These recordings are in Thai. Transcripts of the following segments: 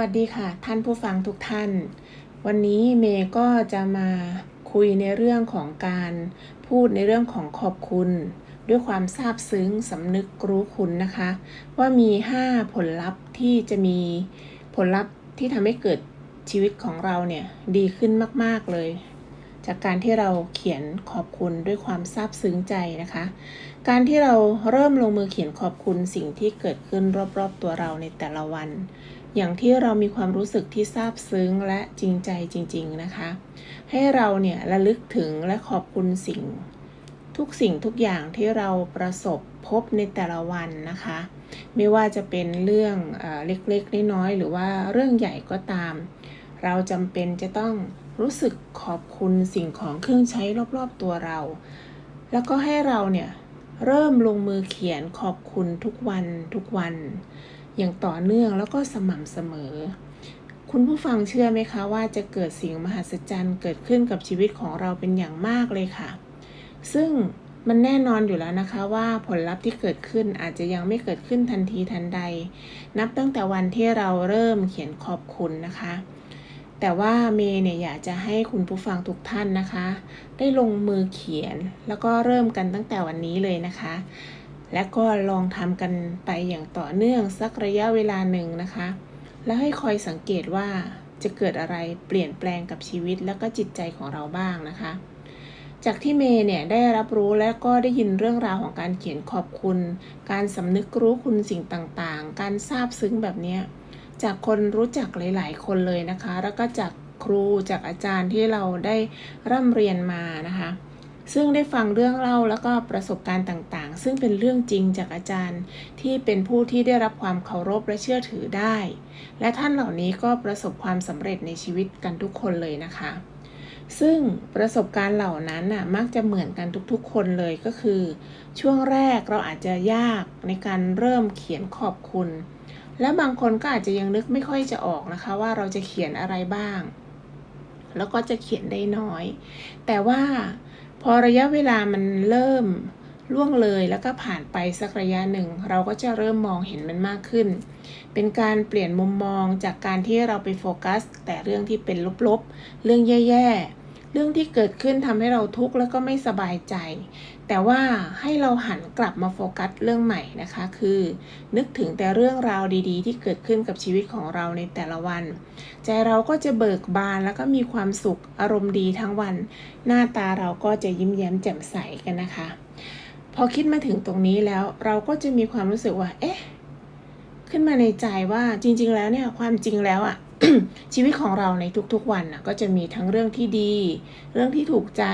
วัสดีค่ะ ท่านผู้ฟังทุกท่าน วันนี้เมย์ก็จะมาคุยในเรื่องของการพูดในเรื่องของขอบคุณ ด้วยความซาบซึ้งสำนึกรู้คุณนะคะ ว่ามี 5 ผลลัพธ์ที่จะมีผลลัพธ์ที่ทำให้เกิดชีวิตของเราเนี่ยดีขึ้นมาก ๆ เลย จากการที่เราเขียนขอบคุณด้วยความซาบซึ้งใจนะคะ การที่เราเริ่มลงมือเขียนขอบคุณสิ่งที่เกิดขึ้นรอบ ๆ ตัวเราในแต่ละวัน อย่างที่เรามีความรู้สึกที่ซาบซึ้งและจริงใจจริง ๆนะคะ ให้เราเนี่ยระลึกถึงและขอบคุณสิ่ง ทุกสิ่งทุกอย่างที่เราประสบพบในแต่ละวันนะคะ ไม่ว่าจะเป็นเรื่องเล็กๆน้อยๆหรือว่าเรื่องใหญ่ก็ตาม เราจำเป็นจะต้องรู้สึกขอบคุณสิ่งของเครื่องใช้รอบๆตัวเรา แล้วก็ให้เราเนี่ยเริ่มลงมือเขียนขอบคุณทุกวันทุกวัน อย่างต่อเนื่องแล้วก็สม่ำเสมอ คุณผู้ฟังเชื่อไหมคะว่าจะเกิดสิ่งมหัศจรรย์เกิดขึ้นกับชีวิตของเราเป็นอย่างมากเลยค่ะ ซึ่งมันแน่นอนอยู่แล้วนะคะว่าผลลัพธ์ที่เกิดขึ้นอาจจะยังไม่เกิดขึ้นทันทีทันใด นับตั้งแต่วันที่เราเริ่มเขียนขอบคุณนะคะ แต่ว่าเมย์เนี่ยอยากจะให้คุณผู้ฟังทุกท่านนะคะ ได้ลงมือเขียนแล้วก็เริ่มกันตั้งแต่วันนี้เลยนะคะ และก็ลองทำกันไปอย่างต่อเนื่องสักระยะเวลาหนึ่งนะคะ แล้วให้คอยสังเกตว่าจะเกิดอะไรเปลี่ยนแปลงกับชีวิตแล้วก็จิตใจของเราบ้างนะคะ จากที่เมย์เนี่ยได้รับรู้และก็ได้ยินเรื่องราวของการเขียนขอบคุณ การสำนึกรู้คุณสิ่งต่างๆ การซาบซึ้งแบบนี้จากคนรู้จักหลาย ๆ คนเลยนะคะ แล้วก็จากครูจากอาจารย์ที่เราได้ร่ำเรียนมานะคะ ซึ่งได้ฟังเรื่องเล่าแล้วก็ประสบการณ์ต่างๆ ซึ่งเป็นเรื่องจริงจากอาจารย์ ที่เป็นผู้ที่ได้รับความเคารพและเชื่อถือได้ และท่านเหล่านี้ก็ประสบความสำเร็จในชีวิตกันทุกคนเลยนะคะ ซึ่งประสบการณ์เหล่านั้นน่ะมักจะเหมือนกันทุกๆ คนเลยก็คือ ช่วงแรกเราอาจจะยากในการเริ่มเขียนขอบคุณ และบางคนก็อาจจะยังนึกไม่ค่อยจะออกนะคะ ว่าเราจะเขียนอะไรบ้าง แล้วก็จะเขียนได้น้อย แต่ว่าพอระยะเวลามันเริ่ม ล่วงเลยแล้วก็ผ่านไปสักระยะหนึ่ง เราก็จะเริ่มมองเห็นมันมากขึ้น เป็นการเปลี่ยนมุมมองจากการที่เราไปโฟกัส แต่เรื่องที่เป็นลบๆ เรื่องแย่ๆ เรื่องที่เกิดขึ้นทำให้เราทุกข์แล้วก็ไม่สบายใจ แต่ว่าให้เราหันกลับมาโฟกัสเรื่องใหม่นะคะ คือ นึกถึงแต่เรื่องราวดีๆ ที่เกิดขึ้นกับชีวิตของเราในแต่ละวัน ใจเราก็จะเบิกบานแล้วก็มีความสุขอารมณ์ดีทั้งวัน หน้าตาเราก็จะยิ้มแย้มแจ่มใสกันนะคะ พอคิดมาถึงตรงนี้แล้วเราก็จะมีความรู้สึกว่า เอ๊ะ ขึ้นมาในใจว่าจริง ๆ แล้วเนี่ยความจริงแล้วอะชีวิตของเราในทุกๆวันน่ะก็จะมีทั้งเรื่องที่ดี เรื่องที่ถูกใจ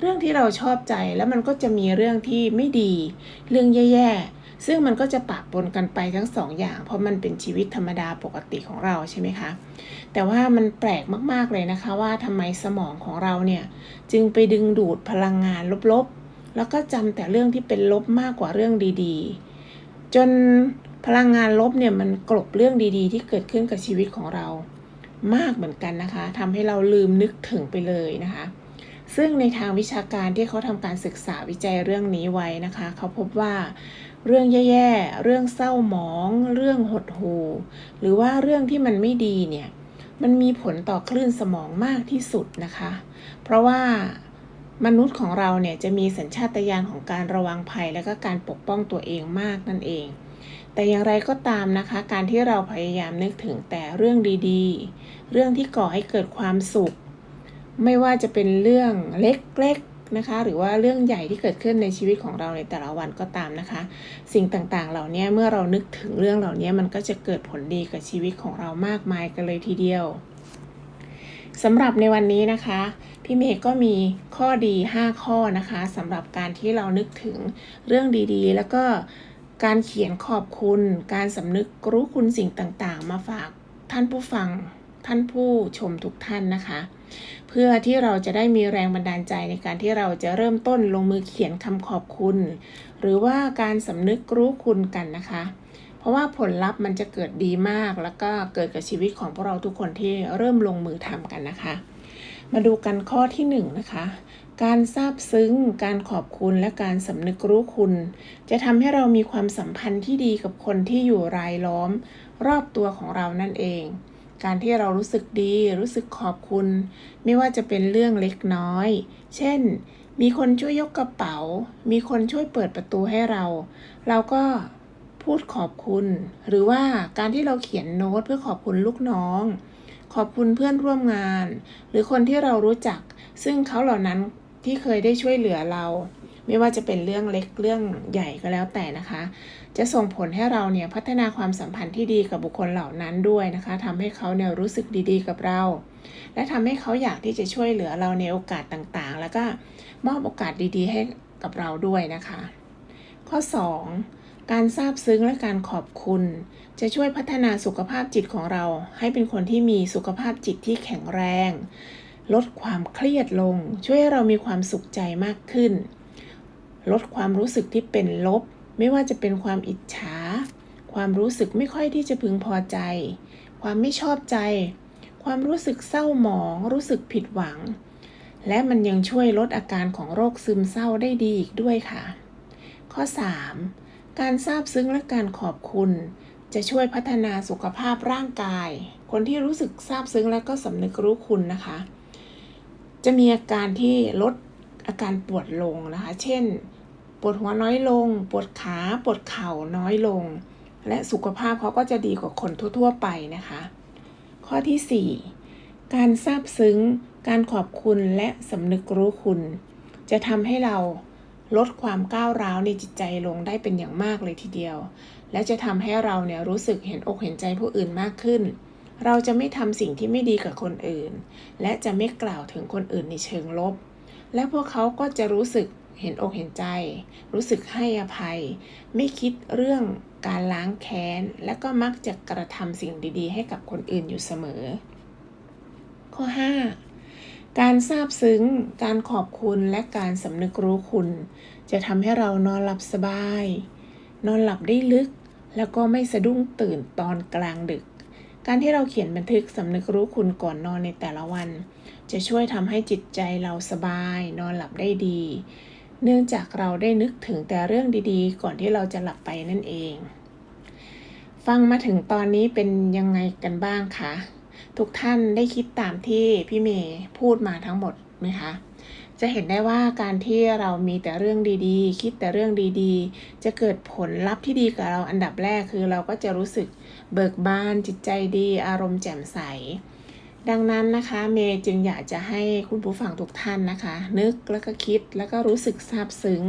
เรื่องที่เราชอบใจแล้วมันก็จะมีเรื่องที่ไม่ดี เรื่องแย่ๆซึ่งมันก็จะปะปนกันไปทั้งสองอย่าง เพราะมันเป็นชีวิตธรรมดาปกติของเราใช่ไหมคะ แต่ว่ามันแปลกมากๆเลยนะคะว่าทำไมสมองของเราเนี่ย จึงไปดึงดูดพลังงานลบๆ แล้วก็จำแต่เรื่องที่เป็นลบมากกว่าเรื่องดีๆ จนพลังงานลบเนี่ยมันกลบเรื่องดีๆ ที่เกิดขึ้นกับชีวิตของเรามากเหมือนกันนะคะทำให้เราลืมนึกถึงไปเลยนะคะ ซึ่งในทางวิชาการที่เขาทำการศึกษาวิจัยเรื่องนี้ไว้นะคะ เขาพบว่าเรื่องแย่ๆ เรื่องเศร้าหมอง เรื่องหดหู่หรือว่าเรื่องที่มันไม่ดีเนี่ย มันมีผลต่อคลื่นสมองมากที่สุดนะคะ เพราะว่า มนุษย์ของเราเนี่ยจะมีสัญชาตญาณของการระวังภัยและก็การปกป้องตัวเองมากนั่นเอง แต่อย่างไรก็ตามนะคะ การที่เราพยายามนึกถึงแต่เรื่องดีๆ เรื่องที่ก่อให้เกิดความสุข ไม่ว่าจะเป็นเรื่องเล็กๆนะคะ หรือว่าเรื่องใหญ่ที่เกิดขึ้นในชีวิตของเราในแต่ละวันก็ตามนะคะ สิ่งต่างๆ เหล่านี้เมื่อเรานึกถึงเรื่องเหล่านี้มันก็จะเกิดผลดีกับชีวิตของเรามากมายกันเลยทีเดียว สำหรับในวันนี้นะคะ พี่เมย์ก็มีข้อดี 5 ข้อนะคะสำหรับการที่เรานึกถึงเรื่องดีๆ แล้วก็การเขียนขอบคุณ การสำนึกรู้คุณสิ่งต่างๆ มาฝากท่านผู้ฟังท่านผู้ชมทุกท่านนะคะ เพื่อที่เราจะได้มีแรงบันดาลใจในการที่เราจะเริ่มต้นลงมือเขียนคำขอบคุณ หรือว่าการสำนึกรู้คุณกันนะคะ เพราะว่าผลลัพธ์มันจะเกิดดีมาก แล้วก็เกิดกับชีวิตของพวกเราทุกคนที่เริ่มลงมือทำกันนะคะ มาดูกันข้อที่หนึ่งนะคะการซาบซึ้ง การขอบคุณ และการสำนึกรู้คุณ จะทำให้เรามีความสัมพันธ์ที่ดีกับคนที่อยู่รายล้อม รอบตัวของเรานั่นเอง การที่เรารู้สึกดี รู้สึกขอบคุณ ไม่ว่าจะเป็นเรื่องเล็กน้อย เช่น มีคนช่วยยกกระเป๋า มีคนช่วยเปิดประตูให้เรา เราก็ พูดขอบคุณ หรือว่าการที่เราเขียนโน้ตเพื่อขอบคุณลูกน้อง ขอบคุณเพื่อนร่วมงาน หรือคนที่เรารู้จัก ซึ่งเขาเหล่านั้นที่เคยได้ช่วยเหลือเรา ไม่ว่าจะเป็นเรื่องเล็กเรื่องใหญ่ก็แล้วแต่นะคะ จะส่งผลให้เราเนี่ยพัฒนาความสัมพันธ์ที่ดีกับบุคคลเหล่านั้นด้วยนะคะทำให้เขาเนี่ยรู้สึกดีๆ กับเรา และทำให้เขาอยากที่จะช่วยเหลือเราในโอกาสต่างๆ แล้วก็มอบโอกาสดีๆ ให้กับเราด้วยนะคะ ข้อ 2. การซาบซึ้งและการขอบคุณ จะช่วยพัฒนาสุขภาพจิตของเรา ให้เป็นคนที่มีสุขภาพจิตที่แข็งแรง ลดความเครียดลง ช่วยให้เรามีความสุขใจมากขึ้น ลดความรู้สึกที่เป็นลบ ไม่ว่าจะเป็นความอิจฉา ความรู้สึกไม่ค่อยที่จะพึงพอใจ ความไม่ชอบใจ ความรู้สึกเศร้าหมอง รู้สึกผิดหวัง และมันยังช่วยลดอาการของโรคซึมเศร้าได้ดีอีกด้วยค่ะ ข้อ 3. การซาบซึ้งและการขอบคุณ จะช่วยพัฒนาสุขภาพร่างกาย คนที่รู้สึกซาบซึ้งและก็สำนึกรู้คุณนะคะ จะมีอาการที่ลดอาการปวดลงนะคะ เช่น ปวดหัวน้อยลง ปวดขา ปวดเข่าน้อยลง และสุขภาพเขาก็จะดีกว่าคนทั่ว ๆ ไปนะคะ ข้อที่ 4 การซาบซึ้ง การขอบคุณและสำนึกรู้คุณ จะทำให้เรา ลดความก้าวร้าวในจิตใจลงได้เป็นอย่างมากเลยทีเดียว และจะทำให้เราเนี่ยรู้สึกเห็นอกเห็นใจผู้อื่นมากขึ้น เราจะไม่ทำสิ่งที่ไม่ดีกับคนอื่น และจะไม่กล่าวถึงคนอื่นในเชิงลบ และพวกเขาก็จะรู้สึกเห็นอกเห็นใจ รู้สึกให้อภัย ไม่คิดเรื่องการล้างแค้น และก็มักจะกระทำสิ่งดีๆ ให้กับคนอื่นอยู่เสมอ ข้อ 5 การซาบซึ้ง การขอบคุณและการสำนึกรู้คุณ จะทำให้เรานอนหลับสบาย นอนหลับได้ลึก แล้วก็ไม่สะดุ้งตื่นตอนกลางดึก การที่เราเขียนบันทึกสำนึกรู้คุณก่อนนอนในแต่ละวัน จะช่วยทำให้จิตใจเราสบาย นอนหลับได้ดี เนื่องจากเราได้นึกถึงแต่เรื่องดีๆ ก่อนที่เราจะหลับไปนั่นเอง ฟังมาถึงตอนนี้เป็นยังไงกันบ้างคะ ทุกท่านได้คิดตามที่พี่เมย์พูดมาทั้งหมดไหมคะ จะเห็นได้ว่าการที่เรามีแต่เรื่องดีๆ คิดแต่เรื่องดีๆ จะเกิดผลลัพธ์ที่ดีกับเราอันดับแรกคือเราก็จะรู้สึกเบิกบานจิตใจดีอารมณ์แจ่มใส ดังนั้นนะคะเมย์จึงอยากจะให้คุณผู้ฟังทุกท่านนะคะ นึกแล้วก็คิดแล้วก็รู้สึกซาบซึ้ง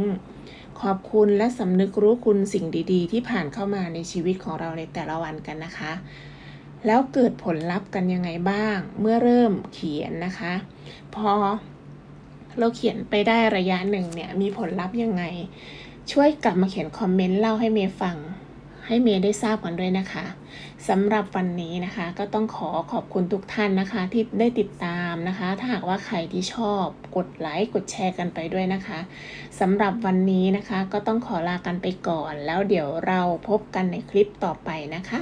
ขอบคุณและสำนึกรู้คุณสิ่งดีๆ ที่ผ่านเข้ามาในชีวิตของเราในแต่ละวันกันนะคะ แล้วเกิดผลลัพธ์กันยังไงบ้าง เมื่อเริ่มเขียนนะคะ พอเราเขียนไปได้ระยะหนึ่งเนี่ยมีผลลัพธ์ยังไง ช่วยกลับมาเขียนคอมเมนต์เล่าให้เมย์ฟัง ให้เมย์ได้ทราบกันด้วยนะคะสำหรับวันนี้นะคะ ก็ต้องขอขอบคุณทุกท่านนะคะ ที่ได้ติดตามนะคะ ถ้าหากว่าใครที่ชอบกดไลค์กดแชร์กันไปด้วยนะคะสำหรับวันนี้นะคะ ก็ต้องขอลากันไปก่อน แล้วเดี๋ยวเราพบกันในคลิปต่อไปนะคะ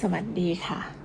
สวัสดีค่ะ